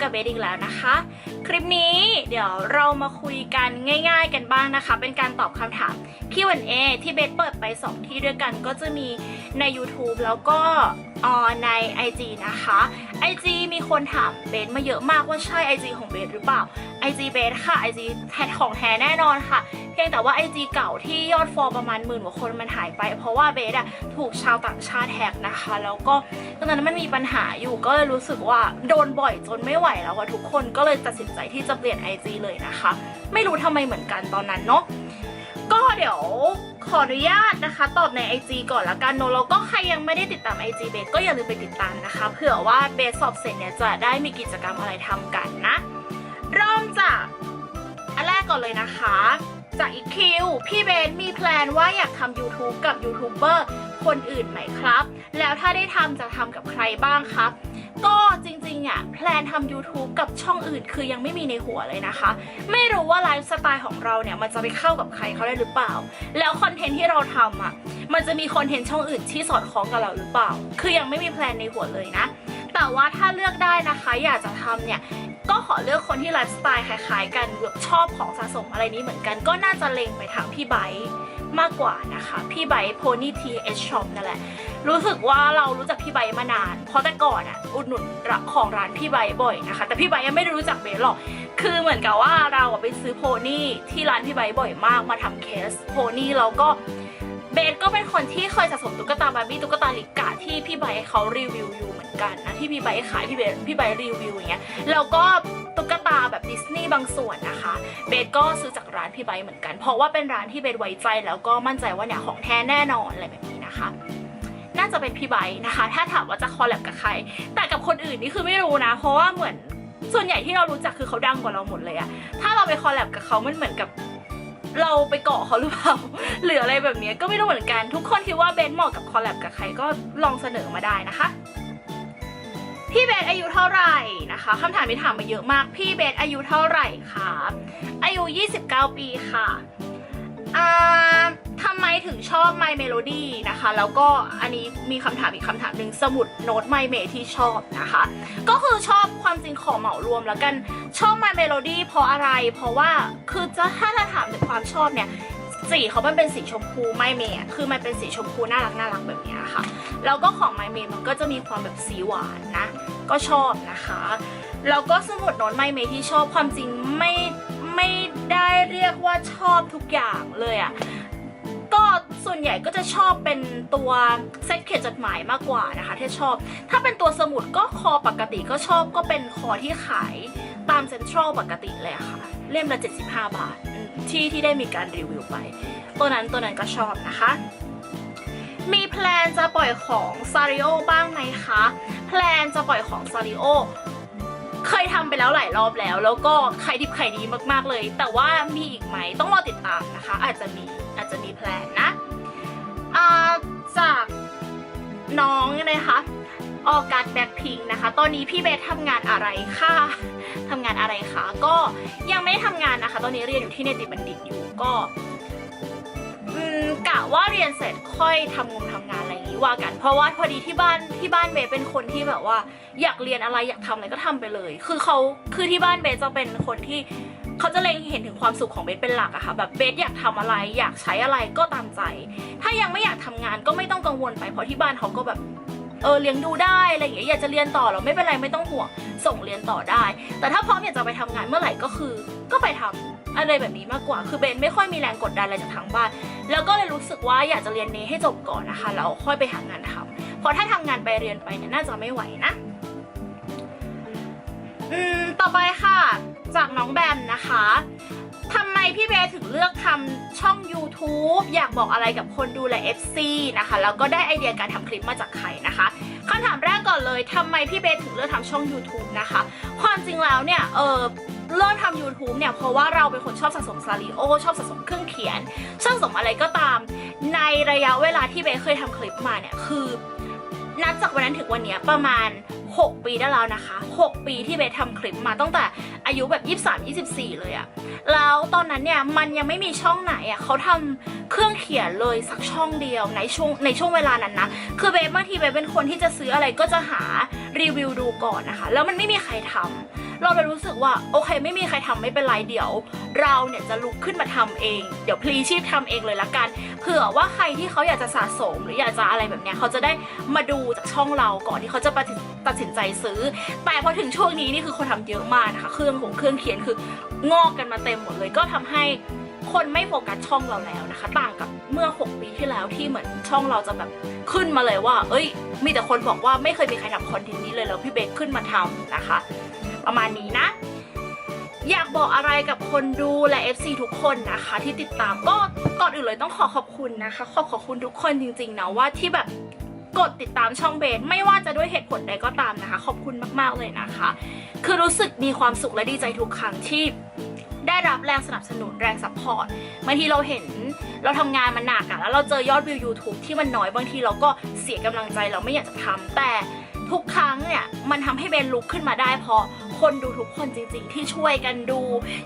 กับเบสอีกแล้วนะคะ คลิปนี้เดี๋ยวเรามาคุยกันง่าย ๆ กันบ้างนะคะ เป็นการตอบคำถาม Q&A ที่เบสเปิดไป 2 ที่ด้วยกันก็จะมีใน YouTube แล้วก็ ออใน IG นะคะ IG มีคนถามเบสมาเยอะมากว่าใช่ IG ของเบสหรือเปล่า IG เบสค่ะ IG แท้ของแท้แน่นอนค่ะ เพียงแต่ว่า IG เก่าที่ยอดฟอลประมาณหมื่นกว่าคนมันหายไป เพราะว่าเบสอะถูกชาวต่างชาติแฮกนะคะ แล้วก็ตอนนั้นมันมีปัญหาอยู่ก็เลยรู้สึกว่าโดนบ่อยจนไม่ไหวแล้วอะทุกคนก็เลยตัดสินใจที่จะเปลี่ยน IG เลยนะคะ ไม่รู้ทำไมเหมือนกันตอนนั้นเนาะ เดี๋ยวขออนุญาตนะคะ ตอบใน IG ก่อนละกันเนแล้วก็ใครยังไม่ได้ติดตาม IG เบสก็อย่าลืมไปติดตามนะคะ เผื่อว่าเบสสอบเสร็จเนี่ยจะได้มีกิจกรรมอะไรทำกันนะ เริ่มจากอันแรกก่อนเลยนะคะ จากอีกคิวพี่เบนมีแพลนว่าอยากทำ YouTube กับยูทูบเบอร์คนอื่นไหมครับ แล้วถ้าได้ทำจะทำกับใครบ้างครับ ก็จริงๆอะแพลนทำ YouTube กับช่องอื่นคือยังไม่มีในหัวเลยนะคะ ไม่รู้ว่าไลฟ์สไตล์ของเราเนี่ยมันจะไปเข้ากับใครเขาได้หรือเปล่า แล้วคอนเทนต์ที่เราทำอะมันจะมีคอนเทนต์ช่องอื่นที่สอดคล้องกับเราหรือเปล่า คือยังไม่มีแพลนในหัวเลยนะ แต่ว่าถ้าเลือกได้นะคะอยากจะทำเนี่ยก็ขอเลือกคนที่ไลฟ์สไตล์คล้ายๆ กันแบบชอบของสะสมอะไรนี้เหมือนกัน ก็น่าจะเล็งไปทางพี่ไบร์ มากกว่านะคะ พี่ไบโพนี่ทีเอชช็อปนั่นแหละ รู้สึกว่าเรารู้จักพี่ไบมานาน เพราะแต่ก่อนอะอุดหนุนของร้านพี่ไบบ่อยนะคะ แต่พี่ไบยังไม่ได้รู้จักเบสหรอกคือเหมือนกับว่าเราอะไปซื้อโพนี่ที่ร้านพี่ไบบ่อยมากมาทำเคสโพนี่แล้วก็เบสก็เป็นคนที่เคยสะสมตุ๊กตาบาร์บี้ตุ๊กตาลิกาที่พี่ไบเขารีวิวอยู่เหมือนกันนะที่พี่ไบขายพี่เบสพี่ไบรีวิวอย่างเงี้ยแล้วก็ตุ๊กตาแบบดิส บางส่วนนะคะ เบสก็ซื้อจากร้านพี่ไบเหมือนกัน เพราะว่าเป็นร้านที่เบสไว้ใจแล้วก็มั่นใจว่าเนี่ยของแท้แน่นอนอะไรแบบนี้นะคะ น่าจะเป็นพี่ไบนะคะ ถ้าถามว่าจะคอลแลบกับใคร แต่กับคนอื่นนี่คือไม่รู้นะ เพราะว่าเหมือนส่วนใหญ่ที่เรารู้จักคือเขาดังกว่าเราหมดเลยอะถ้าเราไปคอลแลบกับเขามันเหมือนกับเราไปเกาะเขาหรือเปล่าหรืออะไรแบบนี้ก็ไม่รู้เหมือนกัน ทุกคนคิดว่าเบนเหมาะกับคอลแลบกับใครก็ลองเสนอมาได้นะคะ พี่เบสอายุเท่าไหร่นะคะคำถามที่ถามมาเยอะมาก พี่เบสอายุเท่าไหร่คะอายุ 29 ปีค่ะอ่าทำไมถึงชอบ My Melody นะคะ แล้วก็อันนี้มีคำถามอีกคำถามหนึ่งสมุดโน้ต My m e ที่ชอบนะคะ ก็คือชอบความจริงขอเหมารวมแล้วกันชอบ My Melody เพราะอะไร เพราะว่าคือจะถ้าจะถามถึงความชอบเนี่ย สีเขามันเป็นสีชมพูไม่เมย์คือมันเป็นสีชมพูน่ารักน่ารักแบบนี้ค่ะ แล้วก็ของไมเมย์มันก็จะมีความแบบสีหวานนะ ก็ชอบนะคะ แล้วก็สมุดโน้ตไมเมย์ที่ชอบความจริงไม่ไม่ได้เรียกว่าชอบทุกอย่างเลยอะ่ะก็ส่วนใหญ่ก็จะชอบเป็นตัวเซตเขียนจดหมายมากกว่านะคะที่ชอบ ถ้าเป็นตัวสมุดก็คอปกติก็ชอบก็เป็นคอที่ขายตามเซ็นทรัลปกติเลยอะค่ะ เล่มละ 75 บาท ที่ที่ได้มีการรีวิวไป ตัวนั้นตัวนั้นก็ชอบนะคะ มีแพลนจะปล่อยของซาริโอบ้างไหมคะ แพลนจะปล่อยของซาริโอเคยทำไปแล้วหลายรอบแล้ว แล้วก็ขายดิบขายดีมากๆเลย แต่ว่ามีอีกไหมต้องรอติดตามนะคะ อาจจะมีอาจจะมีแพลนนะจากน้องนะคะ ออกัสแบ็คพิงนะคะ ตอนนี้พี่เบสทำงานอะไรคะทำงานอะไรคะก็ยังไม่ได้ทำงานนะคะ ตอนนี้เรียนอยู่ที่เนติบัณฑิตอยู่ก็กะว่าเรียนเสร็จค่อยทำงงทำงานอะไรอย่างนี้ว่ากัน เพราะว่าพอดีที่บ้านที่บ้านเบสเป็นคนที่แบบว่า อยากเรียนอะไรอยากทำอะไรก็ทำไปเลย คือเขาคือที่บ้านเบสจะเป็นคนที่เขาจะเล็งเห็นถึงความสุขของเบสเป็นหลักอะค่ะแบบเบสอยากทำอะไร อยากใช้อะไรก็ตามใจ ถ้ายังไม่อยากทำงานก็ไม่ต้องกังวลไปเพราะที่บ้านเขาก็แบบ ออเลี้ยงดูได้อะไรอย่างเงี้ยอยากจะเรียนต่อหรอไม่เป็นไรไม่ต้องห่วงส่งเรียนต่อได้ แต่ถ้าพร้อมอยากจะไปทำงานเมื่อไหร่ก็คือ ก็ไปทำอะไรแบบนี้มากกว่า คือเบนไม่ค่อยมีแรงกดดันอะไรจากทางบ้าน แล้วก็เลยรู้สึกว่าอยากจะเรียนนี้ให้จบก่อนนะคะแล้วค่อยไปหางานทำเพราะถ้าทำงานไปเรียนไปเนี่ยน่าจะไม่ไหวนะอืมต่อไปค่ะ จากน้องแบมนะคะ ทำไมพี่เบถึงเลือกทำช่อง YouTube อยากบอกอะไรกับคนดูแล FC นะคะ แล้วก็ได้ไอเดียการทำคลิปมาจากใครนะคะคำถามแรกก่อนเลยทำไมพี่เบถึงเลือกทำช่อง YouTube นะคะ ความจริงแล้วเนี่ยเออเริ่มทำ YouTube เนี่ยเพราะว่าเราเป็นคนชอบสะสมซาริโอชอบสะสมเครื่องเขียน ชอบสะสมอะไรก็ตาม ในระยะเวลาที่เบเคยทำคลิปมาเนี่ยคือ นับจากวันนั้นถึงวันนี้ประมาณ 6 ปีได้แล้วนะคะ 6 ปีที่เบสทำคลิปมาตั้งแต่อายุแบบ 23 24 เลยอะแล้วตอนนั้นเนี่ยมันยังไม่มีช่องไหนอะเขาทำเครื่องเขียนเลยสักช่องเดียวในช่วงในช่วงเวลานั้นนะคือเบสบางทีเบสเป็นคนที่จะซื้ออะไรก็จะหารีวิวดูก่อนนะคะ แล้วมันไม่มีใครทำเราเลยรู้สึกว่าโอเค ไม่มีใครทำไม่เป็นไรเดี๋ยว เราเนี่ยจะลุกขึ้นมาทำเอง เดี๋ยวพลีชีพทำเองเลยละกันเผื่อว่าใครที่เขาอยากจะสะสมหรืออยากจะอะไรแบบเนี้ยเขาจะได้มาดูจากช่องเราก่อนที่เขาจะตัดสินตัตินใจซื้อ แต่พอถึงช่วงนี้นี่คือคนทำเยอะมากนะคะเครื่องของเครื่องเขียนคืองอกกันมาเต็มหมดเลย ก็ทำให้คนไม่โฟกัสช่องเราแล้วนะคะ ต่างกับเมื่อ 6 ปีที่แล้วที่เหมือนช่องเราจะแบบขึ้นมาเลยว่า เอ้ย มีแต่คนบอกว่าไม่เคยมีใครทำคอนเทนต์นี้เลยแล้วพี่เบคขึ้นมาทำนะคะ ประมาณนี้นะ อยากบอกอะไรกับคนดูและ FC ทุกคนนะคะ ที่ติดตามก็ก่อนอื่นเลยต้องขอขอบคุณนะคะ ขอขอบคุณทุกคนจริงๆนะว่าที่แบบ กดติดตามช่องเบสไม่ว่าจะด้วยเหตุผลใดก็ตามนะคะ ขอบคุณมากๆเลยนะคะ คือรู้สึกมีความสุขและดีใจทุกครั้งที่ได้รับแรงสนับสนุนแรงซัพพอร์ตบางทีเราเห็นเราทำงานมันหนักอะแล้วเราเจอยอดวิว YouTube ที่มันน้อยบางทีเราก็เสียกำลังใจเราไม่อยากจะทำแต่ทุกครั้งเนี่ยมันทำให้เบนลุกขึ้นมาได้เพราะ คนดูทุกคนจริงๆ ที่ช่วยกันดู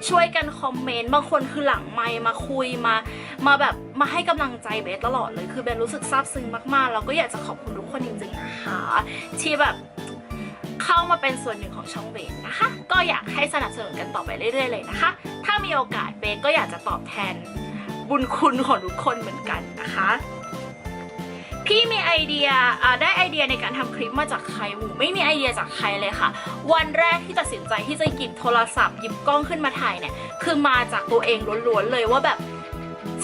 ช่วยกันคอมเมนต์บางคนคือหลังไมค์มาคุยมามาแบบมาให้กำลังใจเบสตลอดเลย คือเบนรู้สึกซาบซึ้งมากๆ แล้วก็อยากจะขอบคุณทุกคนจริงๆนะคะที่แบบเข้ามาเป็นส่วนหนึ่งของช่องเบนนะคะ ก็อยากให้สนับสนุนกันต่อไปเรื่อยๆเลยนะคะ ถ้ามีโอกาสเบนก็อยากจะตอบแทนบุญคุณของทุกคนเหมือนกันนะคะ พี่มีไอเดียได้ไอเดียในการทำคลิปมาจากใครหมูไม่มีไอเดียจากใครเลยค่ะ วันแรกที่ตัดสินใจที่จะหยิบโทรศัพท์หยิบกล้องขึ้นมาถ่ายเนี่ยคือมาจากตัวเองล้วนๆเลยว่าแบบ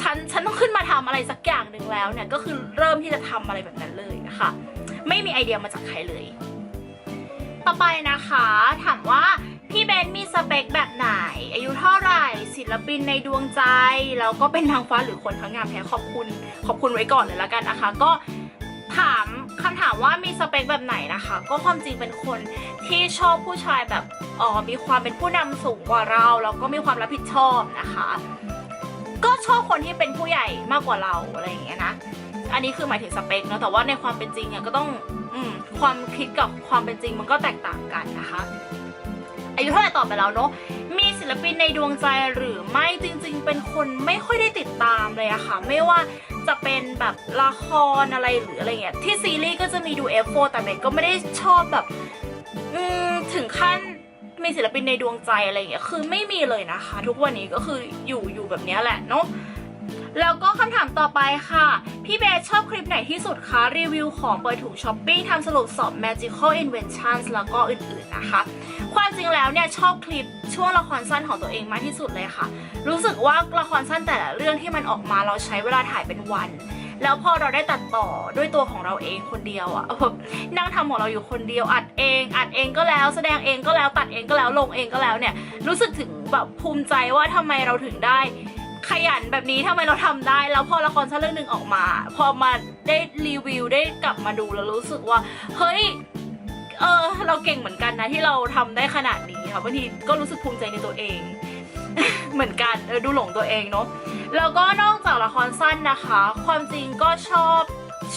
ฉันฉันต้องขึ้นมาทำอะไรสักอย่างหนึ่งแล้วเนี่ยก็คือเริ่มที่จะทำอะไรแบบนั้นเลยนะคะไม่มีไอเดียมาจากใครเลย ต่อไปนะคะถามว่า พี่เบนมีสเปคแบบไหน อายุเท่าไหร่ ศิลปินในดวงใจ แล้วก็เป็นนางฟ้าหรือคนทั้งงามแท้ขอบคุณ ขอบคุณไว้ก่อนเลยละกันนะคะ ก็ถามคำถามว่ามีสเปคแบบไหนนะคะ ก็ความจริงเป็นคนที่ชอบผู้ชายแบบอ๋อมีความเป็นผู้นำสูงกว่าเราแล้วก็มีความรับผิดชอบนะคะ ก็ชอบคนที่เป็นผู้ใหญ่มากกว่าเราอะไรอย่างเงี้ยนะอันนี้คือหมายถึงสเปคเนอะแต่ว่าในความเป็นจริงเนี่ยก็ต้องอความคิดกับความเป็นจริงมันก็แตกต่างกันนะคะ อายุเท่าไหร่ตอบไปแล้วเนอะมีศิลปินในดวงใจหรือไม่จริง ๆ เป็นคนไม่ค่อยได้ติดตามเลยอะค่ะ ไม่ว่าจะเป็นแบบละครอะไรหรืออะไรเงี้ยที่ซีรีส์ก็จะมีดู F4 แต่เบนก็ไม่ได้ชอบแบบอืถึงขั้นมีศิลปินในดวงใจอะไรเงี้ยคือไม่มีเลยนะคะ ทุกวันนี้ก็คืออยู่อยู่แบบนี้แหละเนาะ แล้วก็คำถามต่อไปค่ะ พี่เบสชอบคลิปไหนที่สุดคะ รีวิวของเปิดถุงช้อปปิ้งทำสรุปสอบ magical inventions แล้วก็อื่นๆนะคะ ความจริงแล้วเนี่ยชอบคลิปช่วงละครสั้นของตัวเองมากที่สุดเลยค่ะ รู้สึกว่าละครสั้นแต่ละเรื่องที่มันออกมาเราใช้เวลาถ่ายเป็นวันแล้วพอเราได้ตัดต่อด้วยตัวของเราเองคนเดียวอะแบบนั่งทำของเราอยู่คนเดียวอัดเอง อัดเองก็แล้วแสดงเองก็แล้วตัดเองก็แล้วลงเองก็แล้วเนี่ย รู้สึกถึงแบบภูมิใจว่าทำไมเราถึงได้ ขยันแบบนี้ทำไมเราทำได้ แล้วพอละครสั้นเรื่องหนึ่งออกมา พอมาได้รีวิวได้กลับมาดูแล้วรู้สึกว่า เฮ้ยเออเราเก่งเหมือนกันนะที่เราทำได้ขนาดนี้ค่ะบางทีก็รู้สึกภูมิใจในตัวเอง เหมือนกันเออดูหลงตัวเองเนาะแล้วก็นอกจากละครสั้นนะคะ ความจริงก็ชอบ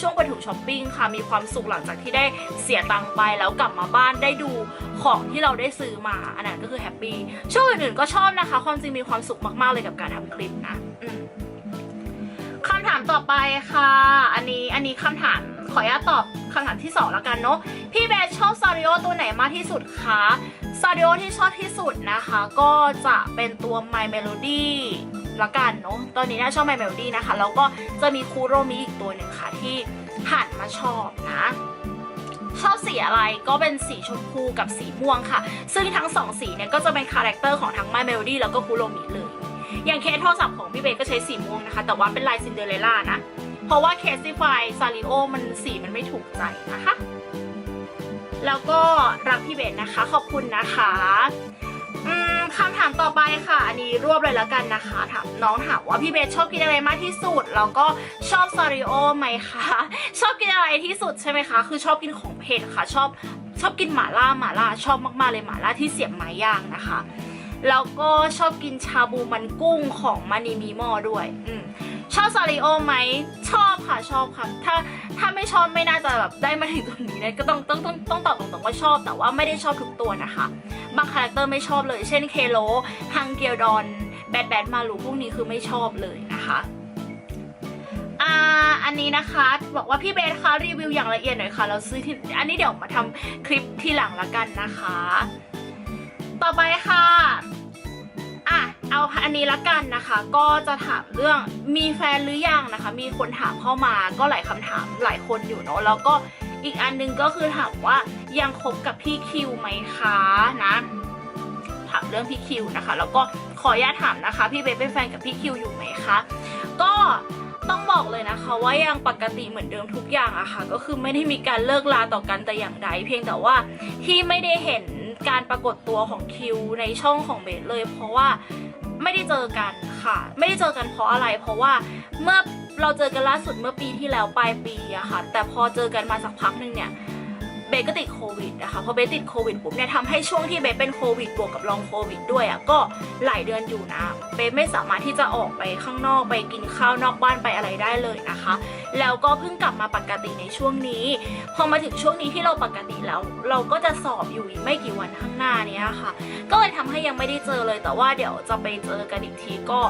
ช่วงไปถูกช้อปปิ้งค่ะมีความสุขหลังจากที่ได้เสียตังค์ไปแล้วกลับมาบ้านได้ดูของที่เราได้ซื้อมาอันนั้นก็คือแฮปปี้ช่วงอื่นๆก็ชอบนะคะ ความจริงมีความสุขมากๆเลยกับการทำคลิปนะคำถามต่อไปค่ะ อันนี้อันนี้คำถามขออนุญาตตอบคำถามที่สองแล้วกันเนาะพี่เบสชอบซาริโอตัวไหนมากที่สุดคะซาริโอที่ชอบที่สุดนะคะ ก็จะเป็นตัว My Melody ละกันเนาะตอนนี้น่าชอบ My Melody นะคะ แล้วก็จะมีคูโรมิอีกตัวหนึ่งค่ะที่หันมาชอบนะชอบสีอะไรก็เป็นสีชมพูกับสีม่วงค่ะ ซึ่งทั้งสองสีเนี่ยก็จะเป็นคาแรคเตอร์ของทั้ง My Melody แล้วก็คูโรมิเลย อย่างเคสโทรศัพท์ของพี่เบก็ใช้สีม่วงนะคะ แต่ว่าเป็นลายซินเดอเรลล่านะ เพราะว่าเคสซิฟายซาริโอมันสีมันไม่ถูกใจนะคะ แล้วก็รักพี่เบสนะคะ ขอบคุณนะคะ อืมคำถามต่อไปค่ะ อันนี้รวบเลยแล้วกันนะคะ ถามน้องถามว่าพี่เบสชอบกินอะไรมากที่สุด แล้วก็ชอบซาริโอไหมคะ ชอบกินอะไรที่สุดใช่ไหมคะ คือชอบกินของเผ็ดค่ะ ชอบชอบกินหม่าล่าหม่าล่าชอบมากๆเลยหม่าล่าที่เสียบไม้ย่างนะคะ แล้วก็ชอบกินชาบูมันกุ้งของมานีมีมอด้วย อืม ชอบซาริโอไหมชอบค่ะชอบค่ะถ้าถ้าไม่ชอบไม่น่าจะแบบได้มาถึงตรงนี้นะก็ต้องต้องต้องต้องตอบตรงๆว่าชอบ แต่ว่าไม่ได้ชอบทุกตัวนะคะ บางคาแรคเตอร์ไม่ชอบเลย เช่นเคโลฮังเกียวดอนแบดแบดมาลูพวกนี้คือไม่ชอบเลยนะคะอ่าอันนี้นะคะบอกว่าพี่เบสคะรีวิวอย่างละเอียดหน่อยค่ะ เราซื้อที่อันนี้เดี๋ยวมาทำคลิปที่หลังละกันนะคะ ต่อไปคะ่ะ เอาอันนี้ละกันนะคะ ก็จะถามเรื่องมีแฟนหรือยังนะคะ มีคนถามเข้ามาก็หลายคำถามหลายคนอยู่เนาะแล้วก็อีกอันหนึงก็คือถามว่ายังคบกับพี่คิวไหมคะนะถามเรื่องพี่คิวนะคะ แล้วก็ขออนุญาตถามนะคะ พี่เบสเป็นแฟนกับพี่คิวอยู่ไหมคะก็ต้องบอกเลยนะคะว่ายังปกติเหมือนเดิมทุกอย่างอะค่ะ ก็คือไม่ได้มีการเลิกลาต่อกันแต่อย่างใด เพียงแต่ว่าที่ไม่ได้เห็น การปรากฏตัวของคิวในช่องของเบสเลย เพราะว่าไม่ได้เจอกันค่ะ ไม่ได้เจอกันเพราะอะไร เพราะว่าเมื่อเราเจอกันล่าสุดเมื่อปีที่แล้วปลายปีอะค่ะ แต่พอเจอกันมาสักพักหนึ่งเนี่ย เบสก็ติดโควิดนะคะพอเบสติดโควิดปุ๊บเนี่ยทำให้ช่วงที่เบสเป็นโควิดบวกกับลองโควิดด้วยอะก็หลายเดือนอยู่นะเบสไม่สามารถที่จะออกไปข้างนอกไปกินข้าวนอกบ้านไปอะไรได้เลยนะคะ แล้วก็เพิ่งกลับมาปกติในช่วงนี้ พอมาถึงช่วงนี้ที่เราปกติแล้วเราก็จะสอบอยู่อีกไม่กี่วันข้างหน้านี้ค่ะ ก็เลยทำให้ยังไม่ได้เจอเลยแต่ว่าเดี๋ยวจะไปเจอกันอีกทีก็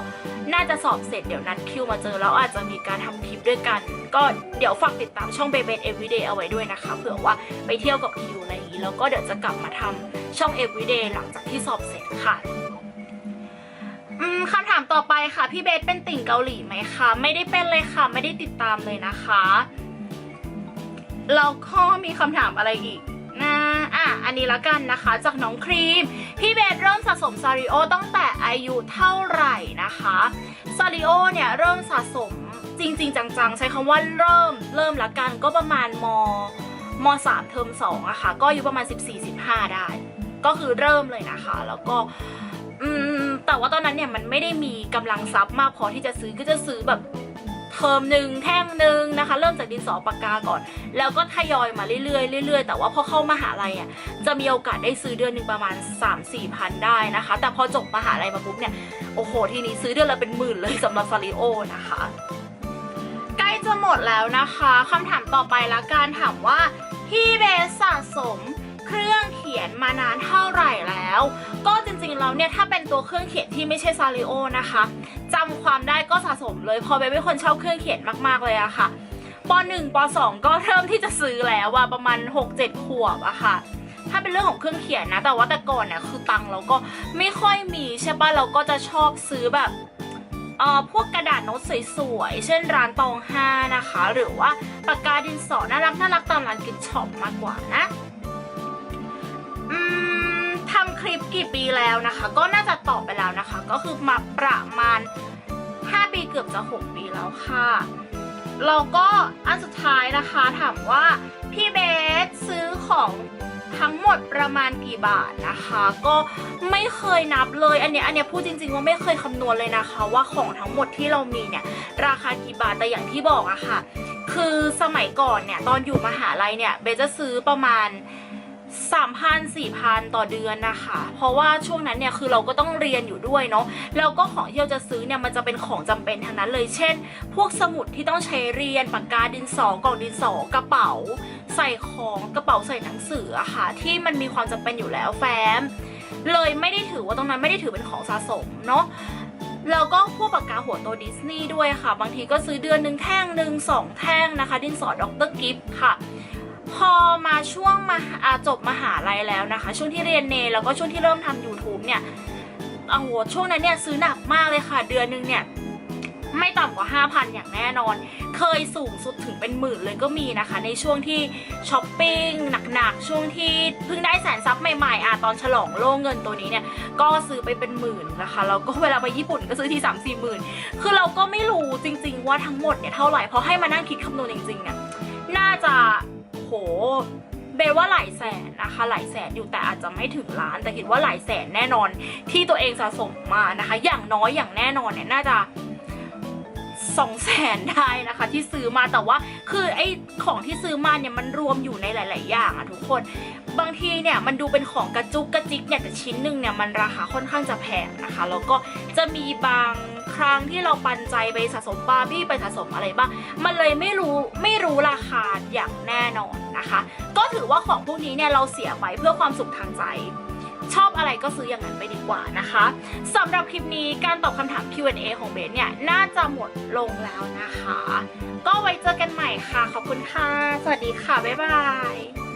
น่าจะสอบเสร็จเดี๋ยวนัดคิวมาเจอแล้วอาจจะมีการทำคลิปด้วยกัน ก็เดี๋ยวฝากติดตามช่องเบเบ Everyday เอาไว้ด้วยนะคะเผื่อว่าไปเที่ยวกับคิวอะไรอย่างนี้แล้วก็เดี๋ยวจะกลับมาทำช่อง Everyday หลังจากที่สอบเสร็จค่ะคำถามต่อไปค่ะ พี่เบสเป็นติ่งเกาหลีไหมคะ ไม่ได้เป็นเลยค่ะ ไม่ได้ติดตามเลยนะคะแล้วก็มีคำถามอะไรอีกนะอะอันนี้ละกันนะคะ จากน้องครีม พี่เบสเริ่มสะสมซาริโอตั้งแต่อายุเท่าไหร่นะคะซาริโอเนี่ยเริ่มสะสมจริง ๆ จังๆ ใช้คำว่าเริ่มเริ่มละกันก็ประมาณม มสามเทอมสองอะค่ะ ก็อายุประมาณ 14-15 ได้ ก็คือเริ่มเลยนะคะ แล้วก็อืมแต่ว่าตอนนั้นเนี่ยมันไม่ได้มีกำลังทรัพย์มากพอที่จะซื้อก็จะซื้อแบบเทอมหนึ่งแท่งหนึ่งนะคะ เริ่มจากดินสอปากกาก่อน แล้วก็ทยอยมาเรื่อยๆเรื่อยๆ แต่ว่าพอเข้ามหาลัยอะจะมีโอกาสได้ซื้อเดือนหนึ่งประมาณ 3 4พันได้นะคะ แต่พอจบมหาลัยมาปุ๊บเนี่ย โอ้โห ทีนี้ซื้อเดือนละเป็นหมื่นเลยสำหรับซาริโอนะคะ จะหมดแล้วนะคะคำถามต่อไปละการถามว่าพี่เบสสะสมเครื่องเขียนมานานเท่าไหร่แล้ว ก็จริงๆแล้วเนี่ยถ้าเป็นตัวเครื่องเขียนที่ไม่ใช่ซาริโอนะคะจำความได้ก็สะสมเลยเพอเบสเป็นคนชอบเครื่องเขียนมากๆเลยอะค่ะป .1 ป .2 ก็เริ่มที่จะซื้อแล้วว่าประมาณ 6-7 ขวบอะค่ะ ถ้าเป็นเรื่องของเครื่องเขียนนะ แต่ว่าแต่ก่อนเนี่ยคือตังเราก็ไม่ค่อยมีใช่ปะเราก็จะชอบซื้อแบบ เอ่อพวกกระดาษโน้ตสวยๆ เช่นร้านตองห้านะคะ หรือว่าปากกาดินสอน่ารักน่ารักตามร้านกิฟช็อปมากกว่านะทำคลิปกี่ปีแล้วนะคะ ก็น่าจะตอบไปแล้วนะคะ ก็คือมาประมาณ 5 ปีเกือบจะ 6 ปีแล้วค่ะเราก็อันสุดท้ายนะคะถามว่าพี่เบสซื้อของ ทั้งหมดประมาณกี่บาทนะคะ ก็ไม่เคยนับเลยอันเนี้ยอันเนี้ยพูดจริง ๆ ว่าไม่เคยคำนวณเลยนะคะ ว่าของทั้งหมดที่เรามีเนี่ยราคากี่บาทแต่อย่างที่บอกอะค่ะ คือสมัยก่อนเนี่ยตอนอยู่มหาลัยเนี่ยเบสจะซื้อประมาณ 3,000 4,000ต่อเดือนนะคะ เพราะว่าช่วงนั้นเนี่ยคือเราก็ต้องเรียนอยู่ด้วยเนาะแล้วก็ของที่เราจะซื้อเนี่ยมันจะเป็นของจำเป็นทั้งนั้นเลย เช่น พวกสมุดที่ต้องใช้เรียนปากกาดินสอกล่องดินสอกระเป๋า ใส่ของกระเป๋าใส่หนังสืออะค่ะ ที่มันมีความจำเป็นอยู่แล้วแฟ้ม เลยไม่ได้ถือว่าตรงนั้นไม่ได้ถือเป็นของสะสมเนาะแล้วก็พวกปากกาหัวโตดิสนีย์ด้วยค่ะ บางทีก็ซื้อเดือนหนึ่งแท่งหนึ่งสองแท่งนะคะ ดินสอดอกเตอร์กิฟค่ะ พอมาช่วงมาาจบมหาลัยแล้วนะคะ ช่วงที่เรียนเนแล้วก็ช่วงที่เริ่มทำ YouTube เนี่ยโอ้โหช่วงนั้นเนี่ยซื้อหนักมากเลยค่ะ เดือนหนึงเนี่ยไม่ต่ำกว่า 5,000 อย่างแน่นอน เคยสูงสุดถึงเป็นหมื่นเลยก็มีนะคะ ในช่วงที่ช้อปปิ้งหนักๆ ช่วงที่เพิ่งได้แสนซับใหม่ๆอะตอนฉลองโล่งเงินตัวนี้เนี่ย ก็ซื้อไปเป็นหมื่นนะคะแล้วก็เวลาไปญี่ปุ่นก็ซื้อที่ 3 4 หมื่น คือเราก็ไม่รู้จริงๆว่าทั้งหมดเนี่ยเท่าไหร่ เพราะให้มานั่งคิดคำนวณจริงๆเนี่ยน่าจะ เบว่าหลายแสนนะคะหลายแสนอยู่แต่อาจจะไม่ถึงล้าน แต่คิดว่าหลายแสนแน่นอนที่ตัวเองสะสมมานะคะ อย่างน้อยอย่างแน่นอนเนี่ยน่าจะสองแสนได้นะคะที่ซื้อมาแต่ว่าคือไอ้ของที่ซื้อมาเนี่ยมันรวมอยู่ในหลาย ๆ อย่างอะทุกคนบางทีเนี่ยมันดูเป็นของกระจุกกระจิกเนี่ยแต่ชิ้นหนึ่งเนี่ยมันราคาค่อนข้างจะแพงนะคะแล้วก็จะมีบางครั้งที่เราปันใจไปสะสมบาร์บี้ไปสะสมอะไรบ้างมันเลยไม่รู้ไม่รู้ราคาอย่างแน่นอน นะคะ ก็ถือว่าของพวกนี้เนี่ยเราเสียไปเพื่อความสุขทางใจ ชอบอะไรก็ซื้ออย่างนั้นไปดีกว่านะคะสำหรับคลิปนี้การตอบคำถาม Q&A ของเบสเนี่ยน่าจะหมดลงแล้วนะคะ ก็ไว้เจอกันใหม่ค่ะ ขอบคุณค่ะ สวัสดีค่ะ บ๊ายบาย